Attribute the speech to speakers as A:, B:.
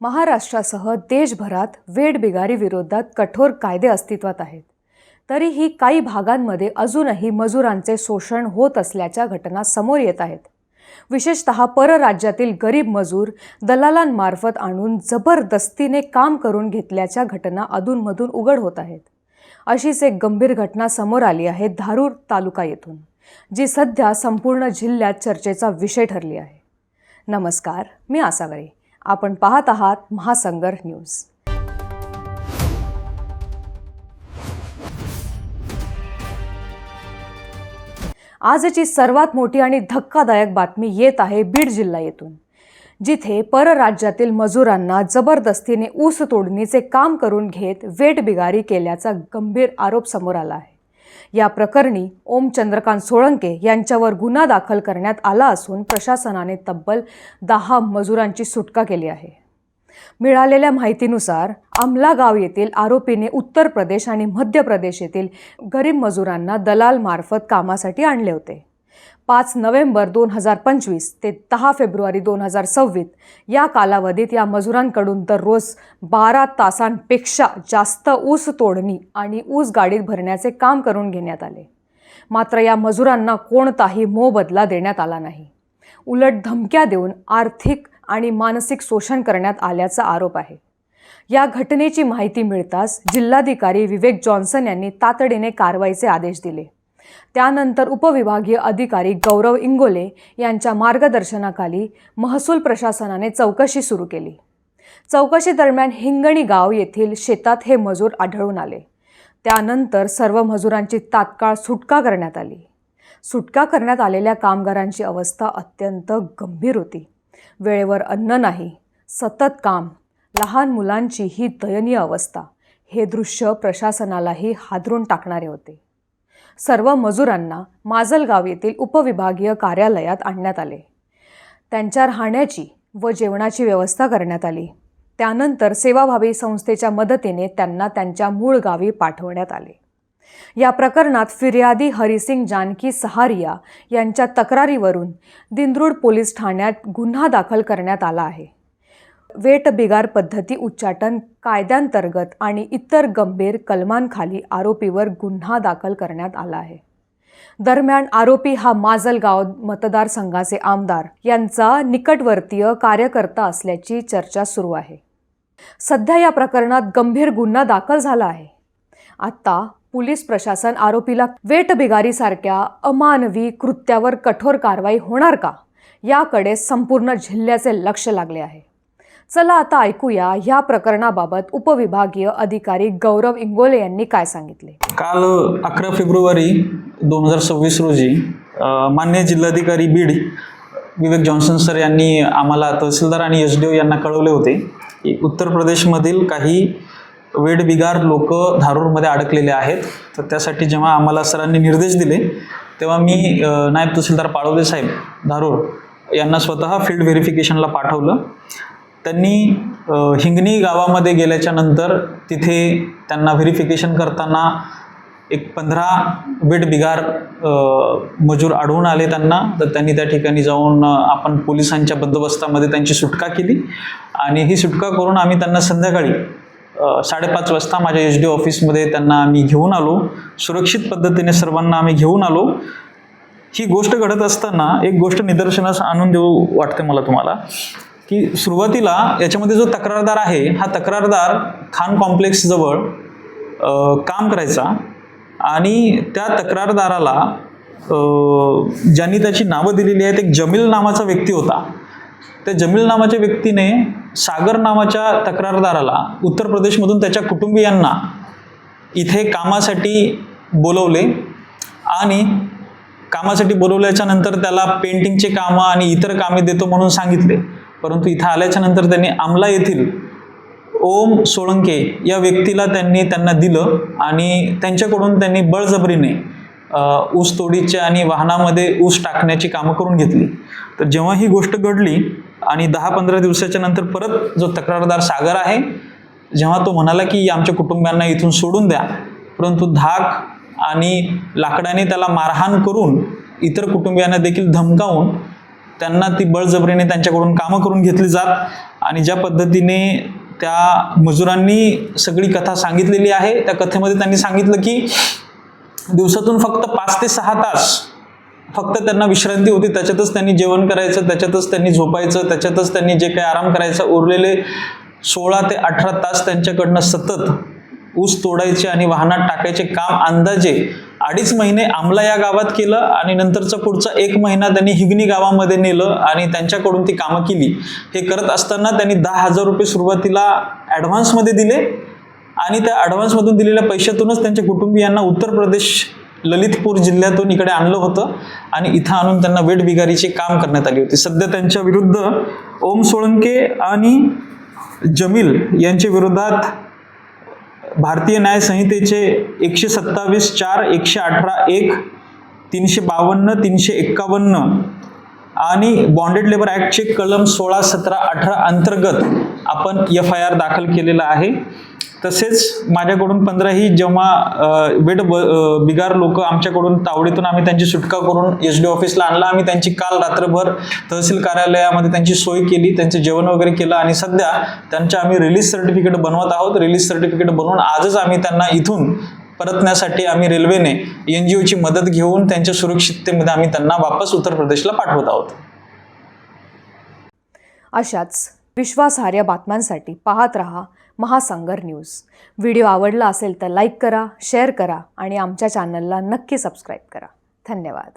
A: महाराष्ट्रासह देशभरात वेडबिगारी विरोधात कठोर कायदे अस्तित्वात आहेत. तरीही काही भागांमध्ये अजूनही मजुरांचे शोषण होत असल्याच्या घटना समोर येत आहेत. विशेषतः परराज्यातील गरीब मजूर दलालांमार्फत आणून जबरदस्तीने काम करून घेतल्याच्या घटना अधूनमधून उघड होत आहेत. अशीच एक गंभीर घटना समोर आली आहे धारूर तालुका येथून जी सध्या संपूर्ण जिल्ह्यात चर्चेचा विषय ठरली आहे. नमस्कार मी आसावरे आपण पाहत आहात महासंगर न्यूज. आजची सर्वात मोठी आणि धक्कादायक बातमी येत आहे बीड जिल्हा येथून जिथे परराज्यातील मजुरांना जबरदस्तीने ऊस तोडणीचे काम करून घेत वेटबिगारी केल्याचा गंभीर आरोप समोर आला आहे. या प्रकरणी ओम चंद्रकांत सोळंके यांच्यावर गुन्हा दाखल करण्यात आला असून प्रशासनाने तब्बल दहा मजुरांची सुटका केली आहे. मिळालेल्या माहितीनुसार आमला गाव येथील आरोपीने उत्तर प्रदेश आणि मध्य प्रदेश येथील गरीब मजुरांना दलाल मार्फत कामासाठी आणले होते. पाच नोव्हेंबर दोन हजार पंचवीस ते दहा फेब्रुवारी दोन हजार सव्वीस. या कालावधीत या मजुरांकडून दररोज बारा तासांपेक्षा जास्त ऊस तोडणी आणि ऊस गाडीत भरण्याचे काम करून घेण्यात आले. मात्र या मजुरांना कोणताही मोबदला देण्यात आला नाही. उलट धमक्या देऊन आर्थिक आणि मानसिक शोषण करण्यात आल्याचा आरोप आहे. या घटनेची माहिती मिळताच जिल्हाधिकारी विवेक जॉन्सन यांनी तातडीने कारवाईचे आदेश दिले. त्यानंतर उपविभागीय अधिकारी गौरव इंगोले यांच्या मार्गदर्शनाखाली महसूल प्रशासनाने चौकशी सुरू केली. चौकशी दरम्यान हिंगणी गाव येथील शेतात हे मजूर आढळून आले. त्यानंतर सर्व मजुरांची तात्काळ सुटका करण्यात आली. सुटका करण्यात आलेल्या कामगारांची अवस्था अत्यंत गंभीर होती. वेळेवर अन्न नाही सतत काम लहान मुलांची ही दयनीय अवस्था हे दृश्य प्रशासनालाही हादरून टाकणारे होते. सर्व मजुरांना माजलगाव येथील उपविभागीय कार्यालयात आणण्यात आले. त्यांच्या राहण्याची व जेवणाची व्यवस्था करण्यात आली. त्यानंतर सेवाभावी संस्थेच्या मदतीने त्यांना त्यांच्या मूळ गावी पाठवण्यात आले. या प्रकरणात फिर्यादी हरिसिंग जानकी सहारिया यांच्या तक्रारीवरून दिंद्रूड पोलीस ठाण्यात गुन्हा दाखल करण्यात आला आहे. वेटबिगार पद्धती उच्चाटन कायद्यांतर्गत आणि इतर गंभीर कलमांखाली आरोपीवर गुन्हा दाखल करण्यात आला आहे. दरम्यान आरोपी हा माजलगाव मतदारसंघाचे आमदार. यांचा निकटवर्तीय कार्यकर्ता असल्याची चर्चा सुरू आहे. सध्या या प्रकरणात गंभीर गुन्हा दाखल झाला आहे. आता पोलीस प्रशासन आरोपीला वेटबिगारीसारख्या अमानवी कृत्यावर कठोर कारवाई होणार का? याकडे संपूर्ण जिल्ह्याचे लक्ष लागले आहे. चला आता ऐकूया या प्रकरणाबाबत उपविभागीय अधिकारी गौरव इंगोले यांनी काय सांगितले.
B: काल अकरा फेब्रुवारी दोन हजार सव्वीस रोजी मान्य जिल्हाधिकारी बीड विवेक जॉन्सन सर यांनी आम्हाला तहसीलदार आणि एस डी ओ यांना कळवले होते की उत्तर प्रदेशमधील काही वेडबिगार लोक धारूरमध्ये अडकलेले आहेत. तर त्यासाठी जेव्हा आम्हाला सरांनी निर्देश दिले तेव्हा मी नायब तहसीलदार पाळवले साहेब धारूर यांना स्वतः फील्ड व्हेरिफिकेशनला पाठवलं. त्यांनी हिंगणी गावामध्ये गेल्याच्यानंतर तिथे त्यांना व्हेरिफिकेशन करताना एक पंधरा बेड बिगार मजूर आढळून आले त्यांना. तर त्यांनी त्या ठिकाणी जाऊन आपण पोलिसांच्या बंदोबस्तामध्ये त्यांची सुटका केली. आणि ही सुटका करून आम्ही त्यांना संध्याकाळी साडेपाच वाजता माझ्या एच डी ऑफिसमध्ये त्यांना आम्ही घेऊन आलो. सुरक्षित पद्धतीने सर्वांना आम्ही घेऊन आलो. ही गोष्ट घडत असताना एक गोष्ट निदर्शनास आणून देऊ वाटते मला तुम्हाला. की सुरुवातीला याच्यामध्ये जो तक्रारदार आहे हा तक्रारदार खान कॉम्प्लेक्स जवळ काम करायचा आणि त्या तक्रारदाराला ज्यांनी त्याची नावं दिलेली आहेत एक जमील नावाचा व्यक्ती होता. त्या जमील नावाच्या व्यक्तीने सागर नावाच्या तक्रारदाराला उत्तर प्रदेशमधून त्याच्या कुटुंबियांना इथे कामासाठी बोलवले आणि कामासाठी बोलवल्याच्या नंतर त्याला पेंटिंगचे कामं आणि इतर कामे देतो म्हणून सांगितले. परंतु इथं आल्याच्यानंतर त्यांनी आमला येथील ओम सोळंके या व्यक्तीला त्यांनी त्यांना दिलं आणि त्यांच्याकडून त्यांनी बळजबरीने ऊस तोडीच्या आणि वाहनामध्ये ऊस टाकण्याची कामं करून घेतली. तर जेव्हा ही गोष्ट घडली आणि दहा पंधरा दिवसाच्या नंतर परत जो तक्रारदार सागर आहे जेव्हा तो म्हणाला की आमच्या कुटुंबियांना इथून सोडून द्या. परंतु धाक आणि लाकडाने त्याला मारहाण करून इतर कुटुंबियांना देखील धमकावून त्यांना ती बळजबरीने त्यांच्याकडून कामं करून घेतली जात आणि ज्या पद्धतीने त्या मजुरांनी सगळी कथा सांगितलेली आहे त्या कथेमध्ये त्यांनी सांगितलं की दिवसातून फक्त पाच ते सहा तास फक्त त्यांना विश्रांती होती. त्याच्यातच त्यांनी जेवण करायचं त्याच्यातच त्यांनी झोपायचं त्याच्यातच त्यांनी जे काही आराम करायचं उरलेले सोळा ते अठरा तास त्यांच्याकडनं सतत ऊस तोडायचे आणि वाहनात टाकायचे. काम अंदाजे अडीच महिने आमला या गावात केलं आणि नंतरचा पुढचा एक महिना त्यांनी हिगणी गावामध्ये नेलं आणि त्यांच्याकडून ती कामं केली. हे करत असताना त्यांनी दहा हजार रुपये सुरुवातीला ॲडव्हान्समध्ये दिले आणि त्या ॲडव्हान्समधून दिलेल्या पैशातूनच त्यांच्या कुटुंबियांना उत्तर प्रदेश ललितपूर जिल्ह्यातून इकडे आणलं होतं आणि इथं आणून त्यांना वेट बिगारीचे काम करण्यात आली होती. सध्या त्यांच्या विरुद्ध ओम सोळंके आणि जमील यांच्या विरोधात भारतीय न्याय संहितेचे एकशे सत्तावीस चार एकशे अठरा एक तीनशे बावन्न तीनशे एक्कावन्न आणि बॉन्डेड लेबर ॲक्टचे कलम सोळा सतरा अठरा अंतर्गत आपण एफ आय आर दाखल केलेला आहे. तसेच माझ्याकडून पंधराही जेव्हा अ, वेट बिगार लोक आमच्याकडून तावडीतून आम्ही त्यांची सुटका करून एच डी ऑफिसला आणला. आम्ही त्यांची काल रात्रभर तहसील कार्यालयामध्ये त्यांची सोय केली त्यांचे जेवण वगैरे केलं आणि सध्या त्यांच्या आम्ही रिलीज सर्टिफिकेट बनवत आहोत. रिलीज सर्टिफिकेट बनवून आजच आम्ही त्यांना इथून परतण्यासाठी आम्ही रेल्वेने एन जी ओची मदत घेऊन त्यांच्या सुरक्षिततेमध्ये आम्ही त्यांना वापस उत्तर प्रदेशला पाठवत आहोत.
A: अशाच विश्वासार्ह बातम्यांसाठी पाहत रहा महासंगर न्यूज. व्हिडिओ आवडला असेल तर लाईक करा शेअर करा आणि आमच्या चॅनलला नक्की सबस्क्राईब करा. धन्यवाद.